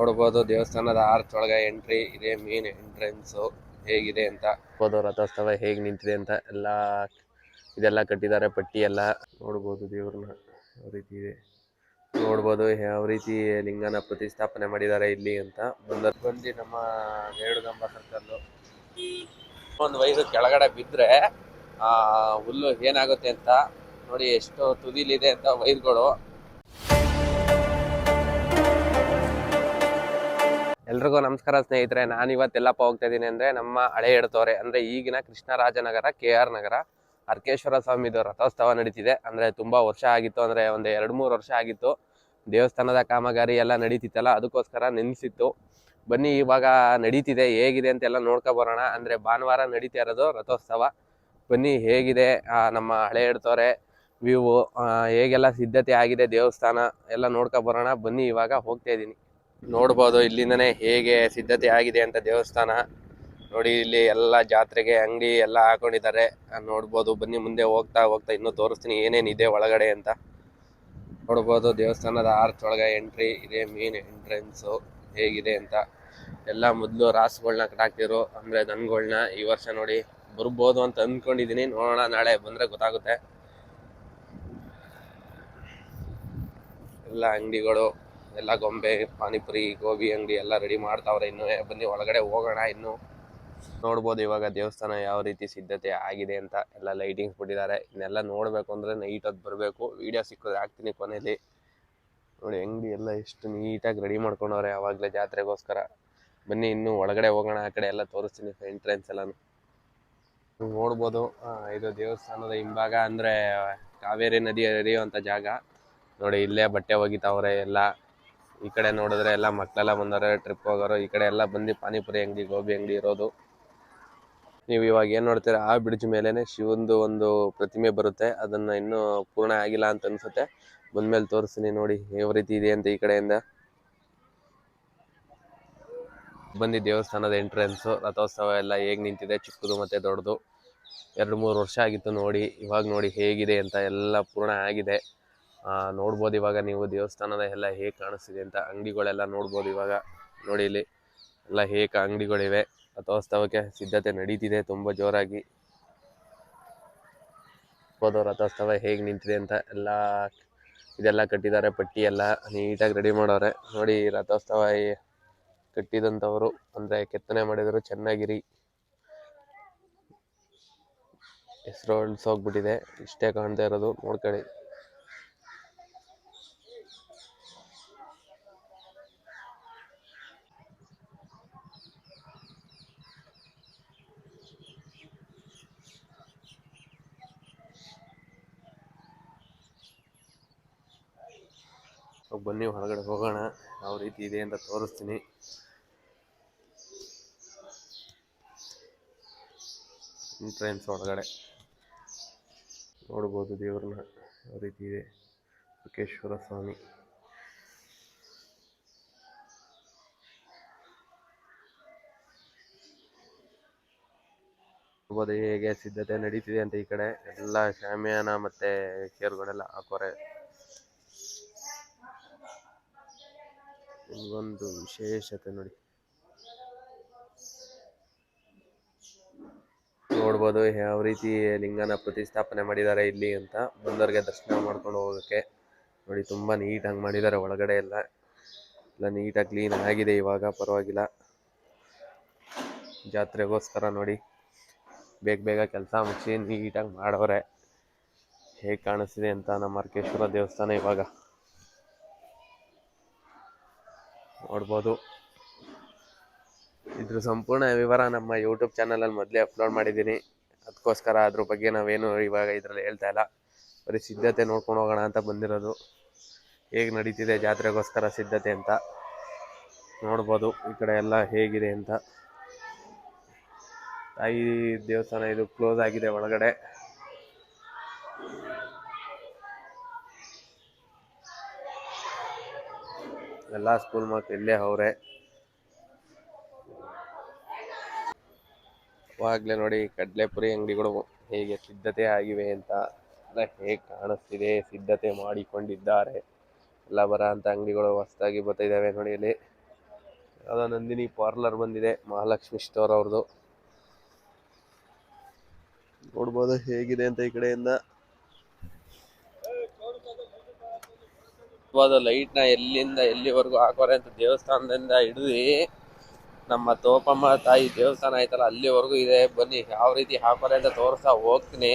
ನೋಡ್ಬೋದು, ದೇವಸ್ಥಾನದ ಆರ್ಚ್ ಒಳಗೆ ಎಂಟ್ರಿ ಇದೆ ಮೇನ್ ಎಂಟ್ರೆನ್ಸ್ ಹೇಗಿದೆ ಅಂತ. ನೋಡ್ಬೋದು, ರಥೋತ್ಸವ ಹೇಗ್ ನಿಂತಿದೆ ಅಂತ ಎಲ್ಲ, ಇದೆಲ್ಲ ಕಟ್ಟಿದ್ದಾರೆ, ಪಟ್ಟಿ ಎಲ್ಲ ನೋಡಬಹುದು ದೇವ್ರನ್ನ, ಯಾವ ರೀತಿ ಇದೆ. ನೋಡ್ಬೋದು, ಯಾವ ರೀತಿ ಲಿಂಗನ ಪ್ರತಿಷ್ಠಾಪನೆ ಮಾಡಿದ್ದಾರೆ ಇಲ್ಲಿ ಅಂತ. ಬಂದ ಬಂದು ನಮ್ಮ ಗೇರುಗಂಬ ಸರ್ಕಲ್ಲು ಒಂದು ವಯಸ್ಸು ಕೆಳಗಡೆ ಬಿದ್ದರೆ ಹುಲ್ಲು ಏನಾಗುತ್ತೆ ಅಂತ ನೋಡಿ, ಎಷ್ಟು ತುದಿಲಿದೆ ಅಂತ ವೈರ್ಗಳು ಎಲ್ರಿಗೂ ನಮಸ್ಕಾರ ಸ್ನೇಹಿತರೆ, ನಾನು ಇವತ್ತೆಲ್ಲಪ್ಪ ಹೋಗ್ತಾ ಇದ್ದೀನಿ ಅಂದರೆ ನಮ್ಮ ಹಳೆ ಎಡ್ತವ್ರೆ ಅಂದರೆ ಈಗಿನ ಕೃಷ್ಣರಾಜನಗರ ಕೆ ಆರ್ ನಗರ ಅರ್ಕೇಶ್ವರ ಸ್ವಾಮಿದು ರಥೋತ್ಸವ ನಡೀತಿದೆ. ಅಂದರೆ ತುಂಬ ವರ್ಷ ಆಗಿತ್ತು, ಅಂದರೆ ಒಂದು ಎರಡು ಮೂರು ವರ್ಷ ಆಗಿತ್ತು. ದೇವಸ್ಥಾನದ ಕಾಮಗಾರಿ ಎಲ್ಲ ನಡೀತಿತ್ತಲ್ಲ, ಅದಕ್ಕೋಸ್ಕರ ನೆನೆಸಿತ್ತು ಬನ್ನಿ, ಇವಾಗ ನಡೀತಿದೆ, ಹೇಗಿದೆ ಅಂತೆಲ್ಲ ನೋಡ್ಕೊ ಬರೋಣ. ಅಂದರೆ ಭಾನುವಾರ ನಡೀತಾ ಇರೋದು ರಥೋತ್ಸವ. ಬನ್ನಿ, ಹೇಗಿದೆ ನಮ್ಮ ಹಳೆ ಎಡ್ತವ್ರೆ ವ್ಯೂವು ಹೇಗೆಲ್ಲ ಸಿದ್ಧತೆ ಆಗಿದೆ ದೇವಸ್ಥಾನ, ಎಲ್ಲ ನೋಡ್ಕೊ ಬರೋಣ. ಬನ್ನಿ, ಇವಾಗ ಹೋಗ್ತಾ ಇದ್ದೀನಿ. ನೋಡ್ಬೋದು, ಇಲ್ಲಿಂದನೇ ಹೇಗೆ ಸಿದ್ಧತೆ ಆಗಿದೆ ಅಂತ ದೇವಸ್ಥಾನ. ನೋಡಿ, ಇಲ್ಲಿ ಎಲ್ಲ ಜಾತ್ರೆಗೆ ಅಂಗಡಿ ಎಲ್ಲ ಹಾಕೊಂಡಿದ್ದಾರೆ. ನೋಡ್ಬೋದು, ಬನ್ನಿ ಮುಂದೆ ಹೋಗ್ತಾ ಹೋಗ್ತಾ ಇನ್ನೂ ತೋರಿಸ್ತೀನಿ ಏನೇನಿದೆ ಒಳಗಡೆ ಅಂತ. ನೋಡ್ಬೋದು, ದೇವಸ್ಥಾನದ ಆರ್ಚ್ ಒಳಗೆ ಎಂಟ್ರಿ ಇದೆ ಮೇನ್ ಎಂಟ್ರೆನ್ಸು ಹೇಗಿದೆ ಅಂತ. ಎಲ್ಲ ಮೊದಲು ರಾಸುಗಳನ್ನ ಕಟ್ಟಾಕ್ತಿರು ಅಂದರೆ ದನಗಳನ್ನ ಈ ವರ್ಷ ನೋಡಿ ಬರ್ಬೋದು ಅಂತ ಅಂದ್ಕೊಂಡಿದ್ದೀನಿ ನೋಡೋಣ ನಾಳೆ ಬಂದರೆ ಗೊತ್ತಾಗುತ್ತೆ. ಎಲ್ಲ ಅಂಗಡಿಗಳು ಎಲ್ಲ ಗೊಂಬೆ, ಪಾನಿಪುರಿ, ಗೋಬಿ, ಅಂಗಡಿ ಎಲ್ಲ ರೆಡಿ ಮಾಡ್ತಾವ್ರೆ ಇನ್ನು. ಬನ್ನಿ, ಒಳಗಡೆ ಹೋಗೋಣ ಇನ್ನು. ನೋಡ್ಬೋದು ಇವಾಗ ದೇವಸ್ಥಾನ ಯಾವ ರೀತಿ ಸಿದ್ಧತೆ ಆಗಿದೆ ಅಂತ ಎಲ್ಲ ಲೈಟಿಂಗ್ಸ್ ಬಿಟ್ಟಿದ್ದಾರೆ. ಇನ್ನೆಲ್ಲ ನೋಡಬೇಕು ಅಂದ್ರೆ ನೈಟ್ ಹೊತ್ತು ಬರಬೇಕು. ವಿಡಿಯೋ ಸಿಕ್ಕೋದು ಹಾಕ್ತೀನಿ ಕೊನೆಯಲ್ಲಿ ನೋಡಿ, ಅಂಗಡಿ ಎಲ್ಲ ಎಷ್ಟು ನೀಟಾಗಿ ರೆಡಿ ಮಾಡ್ಕೊಂಡವ್ರೆ ಯಾವಾಗಲೇ ಜಾತ್ರೆಗೋಸ್ಕರ. ಬನ್ನಿ, ಇನ್ನು ಒಳಗಡೆ ಹೋಗೋಣ, ಆ ಕಡೆ ಎಲ್ಲ ತೋರಿಸ್ತೀನಿ ಎಂಟ್ರೆನ್ಸ್ ಎಲ್ಲಾನು. ನೋಡ್ಬೋದು ಇದು ದೇವಸ್ಥಾನದ ಹಿಂಭಾಗ ಅಂದ್ರೆ ಕಾವೇರಿ ನದಿ ಹರಿಯುವಂಥ ಜಾಗ. ನೋಡಿ, ಇಲ್ಲೇ ಬಟ್ಟೆ ಒಗಿತಾವ್ರೆ ಎಲ್ಲ. ಈ ಕಡೆ ನೋಡಿದ್ರೆ ಎಲ್ಲ ಮಕ್ಕಳೆಲ್ಲ ಬಂದವ್ರೆ ಟ್ರಿಪ್ ಹೋಗೋರು, ಈ ಕಡೆ ಎಲ್ಲ ಬಂದು ಪಾನಿಪುರಿ ಅಂಗಡಿ, ಗೋಬಿ ಅಂಗಡಿ ಇರೋದು. ನೀವು ಇವಾಗ ಏನು ನೋಡ್ತೀರಾ, ಆ ಬ್ರಿಡ್ಜ್ ಮೇಲೇನೆ ಶಿವಂದು ಒಂದು ಪ್ರತಿಮೆ ಬರುತ್ತೆ. ಅದನ್ನ ಇನ್ನೂ ಪೂರ್ಣ ಆಗಿಲ್ಲ ಅಂತ ಅನ್ಸುತ್ತೆ. ಬಂದ್ಮೇಲೆ ತೋರಿಸ್ತೀನಿ ನೋಡಿ, ಯಾವ ರೀತಿ ಇದೆ ಅಂತ ಈ ಕಡೆಯಿಂದ. ಬಂದಿ ದೇವಸ್ಥಾನದ ಎಂಟ್ರೆನ್ಸು ರಥೋತ್ಸವ ಎಲ್ಲ ಹೇಗೆ ನಿಂತಿದೆ, ಚಿಕ್ಕದು ಮತ್ತೆ ದೊಡ್ಡದು. ಎರಡು ಮೂರು ವರ್ಷ ಆಗಿತ್ತು ನೋಡಿ, ಇವಾಗ ನೋಡಿ ಹೇಗಿದೆ ಅಂತ ಎಲ್ಲ ಪೂರ್ಣ ಆಗಿದೆ. ನೋಡ್ಬೋದು ಇವಾಗ ನೀವು ದೇವಸ್ಥಾನದ ಎಲ್ಲ ಹೇಗೆ ಕಾಣಿಸ್ತಿದೆ ಅಂತ, ಅಂಗಡಿಗಳೆಲ್ಲ ನೋಡ್ಬೋದು ಇವಾಗ. ನೋಡಿ ಇಲ್ಲಿ ಎಲ್ಲ ಹೇಗೆ ಅಂಗಡಿಗಳಿವೆ. ರಥೋತ್ಸವಕ್ಕೆ ಸಿದ್ಧತೆ ನಡೀತಿದೆ ತುಂಬ ಜೋರಾಗಿ. ಹೋದ ರಥೋತ್ಸವ ಹೇಗೆ ನಿಂತಿದೆ ಅಂತ ಎಲ್ಲ ಇದೆಲ್ಲ ಕಟ್ಟಿದ್ದಾರೆ, ಪಟ್ಟಿ ಎಲ್ಲ ನೀಟಾಗಿ ರೆಡಿ ಮಾಡವ್ರೆ ನೋಡಿ ರಥೋತ್ಸವ ಕಟ್ಟಿದಂಥವರು, ಅಂದರೆ ಕೆತ್ತನೆ ಮಾಡಿದರು ಚೆನ್ನಾಗಿರಿ. ಹೆಸರು ಹೋಗ್ಬಿಟ್ಟಿದೆ ಇಷ್ಟೇ ಕಾಣ್ತಾ ಇರೋದು, ನೋಡ್ಕೊಳ್ಳಿ. ಬನ್ನಿ, ಹೊರಗಡೆ ಹೋಗೋಣ. ಯಾವ ರೀತಿ ಇದೆ ಅಂತ ತೋರಿಸ್ತೀನಿ. ಎಂಟ್ರೆನ್ಸ್ ಒಳಗಡೆ. ನೋಡ್ಬೋದು ದೇವ್ರನ್ನ, ಯಾವ ರೀತಿ ಇದೆ. ಮುಖೇಶ್ವರ ಸ್ವಾಮಿ. ಹೇಗೆ ಸಿದ್ಧತೆ ನಡೀತಿದೆ ಅಂತ ಈ ಕಡೆ. ಎಲ್ಲ ಶಾಮಿಯಾನ ಮತ್ತೆ ಚೇರ್ಗಳೆಲ್ಲ ಹಾಕೋರೆ. ಒಂದು ವಿಶೇಷತೆ ನೋಡಿ. ನೋಡ್ಬೋದು ಯಾವ ರೀತಿ ಲಿಂಗನ ಪ್ರತಿಷ್ಠಾಪನೆ ಮಾಡಿದ್ದಾರೆ ಇಲ್ಲಿ ಅಂತ. ಬಂದವ್ರಿಗೆ ದರ್ಶನ ಮಾಡ್ಕೊಂಡು ಹೋಗೋಕ್ಕೆ ನೋಡಿ ತುಂಬ ನೀಟಾಗಿ ಮಾಡಿದ್ದಾರೆ ಒಳಗಡೆ ಎಲ್ಲ. ಎಲ್ಲ ನೀಟಾಗಿ ಕ್ಲೀನ್ ಆಗಿದೆ ಇವಾಗ, ಪರವಾಗಿಲ್ಲ. ಜಾತ್ರೆಗೋಸ್ಕರ ನೋಡಿ. ಬೇಗ ಬೇಗ ಕೆಲಸ ಮುಚ್ಚಿ ನೀಟಾಗಿ ಮಾಡವ್ರೆ ಹೇಗೆ ಕಾಣಿಸ್ತಿದೆ ಅಂತ ನಮ್ಮ ಅರ್ಕೇಶ್ವರ ದೇವಸ್ಥಾನ ಇವಾಗ. ನೋಡ್ಬೋದು. ಇದ್ರ ಸಂಪೂರ್ಣ ವಿವರ ನಮ್ಮ ಯೂಟ್ಯೂಬ್ ಚಾನಲಲ್ಲಿ ಮೊದಲೇ ಅಪ್ಲೋಡ್ ಮಾಡಿದ್ದೀನಿ. ಅದಕ್ಕೋಸ್ಕರ ಅದ್ರ ಬಗ್ಗೆ ನಾವೇನು ಇವಾಗ ಇದರಲ್ಲಿ ಹೇಳ್ತಾ ಇಲ್ಲ. ಬರೀ ಸಿದ್ಧತೆ ನೋಡ್ಕೊಂಡು ಹೋಗೋಣ ಅಂತ ಬಂದಿರೋದು. ಹೇಗೆ ನಡೀತಿದೆ ಜಾತ್ರೆಗೋಸ್ಕರ ಸಿದ್ಧತೆ ಅಂತ ನೋಡ್ಬೋದು. ಈ ಕಡೆ ಎಲ್ಲ ಹೇಗಿದೆ ಅಂತ. ತಾಯಿ ದೇವಸ್ಥಾನ ಇದು ಕ್ಲೋಸ್ ಆಗಿದೆ ಒಳಗಡೆ. ಎಲ್ಲ ಸ್ಕೂಲ್ ಮಕ್ಳು ಇಲ್ಲೇ ಅವ್ರೆ. ಅವಾಗಲೇ ನೋಡಿ ಕಡಲೆಪುರಿ ಅಂಗಡಿಗಳು ಹೇಗೆ ಸಿದ್ಧತೆ ಆಗಿವೆ ಅಂತ ಎಲ್ಲ ಹೇಗೆ ಕಾಣಿಸ್ತಿದೆ, ಸಿದ್ಧತೆ ಮಾಡಿಕೊಂಡಿದ್ದಾರೆ. ಎಲ್ಲ ಬರ ಅಂತ ಅಂಗಡಿಗಳು ಹೊಸದಾಗಿ ಬರ್ತಾ ಇದ್ದಾವೆ ನೋಡಿ ಇಲ್ಲಿ. ಯಾವುದೋ ನಂದಿನಿ ಪಾರ್ಲರ್ ಬಂದಿದೆ, ಮಹಾಲಕ್ಷ್ಮಿ ಸ್ಟೋರ್ ಅವ್ರದ್ದು ನೋಡ್ಬೋದು ಹೇಗಿದೆ ಅಂತ ಈ ಕಡೆಯಿಂದ. ಲೈಟ್ನ ಎಲ್ಲಿಂದ ಎಲ್ಲಿವರೆಗೂ ಹಾಕೋರೆ ಅಂತ ದೇವಸ್ಥಾನದಿಂದ ಹಿಡಿದು ನಮ್ಮ ತೋಪಮ್ಮ ತಾಯಿ ದೇವಸ್ಥಾನ ಆಯ್ತಲ್ಲ, ಅಲ್ಲಿವರೆಗೂ ಇದೆ. ಬನ್ನಿ, ಯಾವ ರೀತಿ ಹಾಕೋರೆ ಅಂತ ತೋರಿಸ್ತಾ ಹೋಗ್ತೀನಿ.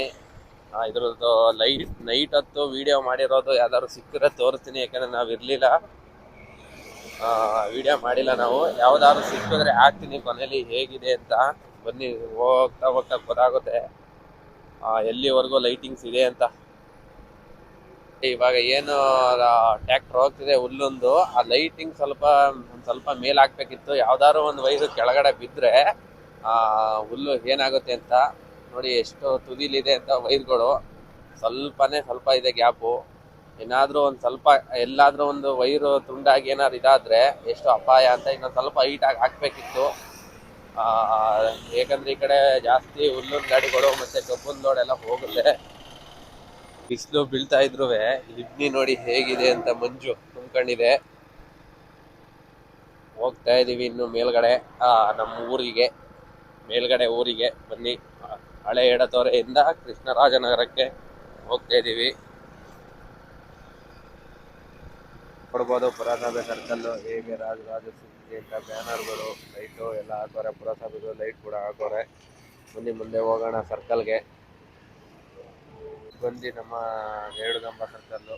ಇದ್ರದ್ದು ಲೈಟ್ ನೈಟ್ ಹೊತ್ತು ವಿಡಿಯೋ ಮಾಡಿರೋದು ಯಾವ್ದಾದ್ರು ಸಿಕ್ಕಿದ್ರೆ ತೋರಿಸ್ತೀನಿ, ಯಾಕಂದ್ರೆ ನಾವು ಇರ್ಲಿಲ್ಲ. ವಿಡಿಯೋ ಮಾಡಿಲ್ಲ ನಾವು. ಯಾವ್ದಾದ್ರು ಸಿಕ್ಕಿದ್ರೆ ಹಾಕ್ತೀನಿ ಕೊನೆಯಲ್ಲಿ ಹೇಗಿದೆ ಅಂತ. ಬನ್ನಿ, ಹೋಗ್ತಾ ಹೋಗ್ತಾ ಗೊತ್ತಾಗುತ್ತೆ. ಎಲ್ಲಿವರೆಗೂ ಲೈಟಿಂಗ್ಸ್ ಇದೆ ಅಂತ. ಇವಾಗ ಏನು ಟ್ರ್ಯಾಕ್ಟರ್ ಹೋಗ್ತಿದೆ ಹುಲ್ಲೊಂದು, ಆ ಲೈಟಿಂಗ್ ಸ್ವಲ್ಪ, ಒಂದು ಸ್ವಲ್ಪ ಮೇಲ್ ಹಾಕ್ಬೇಕಿತ್ತು. ಯಾವ್ದಾದ್ರು ಒಂದು ವೈರು ಕೆಳಗಡೆ ಬಿದ್ರೆ, ಆ, ಹುಲ್ಲು ಏನಾಗುತ್ತೆ ಅಂತ ನೋಡಿ ಎಷ್ಟು ತುದಿಲಿದೆ ಅಂತ ವೈರ್ಗಳು. ಸ್ವಲ್ಪನೇ ಸ್ವಲ್ಪ ಇದೆ ಗ್ಯಾಪು. ಏನಾದರೂ ಒಂದು ಸ್ವಲ್ಪ, ಎಲ್ಲಾದರೂ ಒಂದು ವೈರು ತುಂಡಾಗಿ ಏನಾದ್ರು ಇದಾದ್ರೆ ಎಷ್ಟು ಅಪಾಯ ಅಂತ ಇನ್ನೊಂದು ಸ್ವಲ್ಪ ಹೈಟ್ ಆಗಿ ಹಾಕ್ಬೇಕಿತ್ತು. ಆ ಯಾಕಂದ್ರೆ ಈ ಕಡೆ ಜಾಸ್ತಿ ಹುಲ್ಲುನ ಗಾಡಿಗಳು ಮತ್ತೆ ಕಬ್ಬನ್ ಲೋಡೆಲ್ಲ ಹೋಗುತ್ತೆ ಬಿಸಿಲು ಬೀಳ್ತಾ ಇದ್ರು ಲಿಬ್ನಿ ನೋಡಿ ಹೇಗಿದೆ ಅಂತ ಮಂಜು ತುಂಬ್ಕೊಂಡಿದೆ. ಹೋಗ್ತಾ ಇದೀವಿ ಇನ್ನು ಮೇಲ್ಗಡೆ. ಆ, ನಮ್ಮ ಊರಿಗೆ, ಮೇಲ್ಗಡೆ ಊರಿಗೆ ಬನ್ನಿ. ಹಳೆ ಎಡತೊರೆಯಿಂದ ಕೃಷ್ಣರಾಜನಗರಕ್ಕೆ ಹೋಗ್ತಾ ಇದೀವಿ. ನೋಡ್ಬೋದು ಪುರಸಭೆ ಸರ್ಕಲ್ ಹೇಗೆ ರಾಜರಾಜ ರಾಜ ಅಂತ ಬ್ಯಾನರ್ಗಳು, ಲೈಟು ಎಲ್ಲ ಹಾಕೋರೆ ಪುರಸಭೆಗಳು ಲೈಟ್ ಕೂಡ ಹಾಕೋರೆ. ಬನ್ನಿ ಮುಂದೆ ಹೋಗೋಣ ಸರ್ಕಲ್ಗೆ. ಬಂದು ನಮ್ಮ ಗಂಬ ಸರ್ಕಲ್ಲು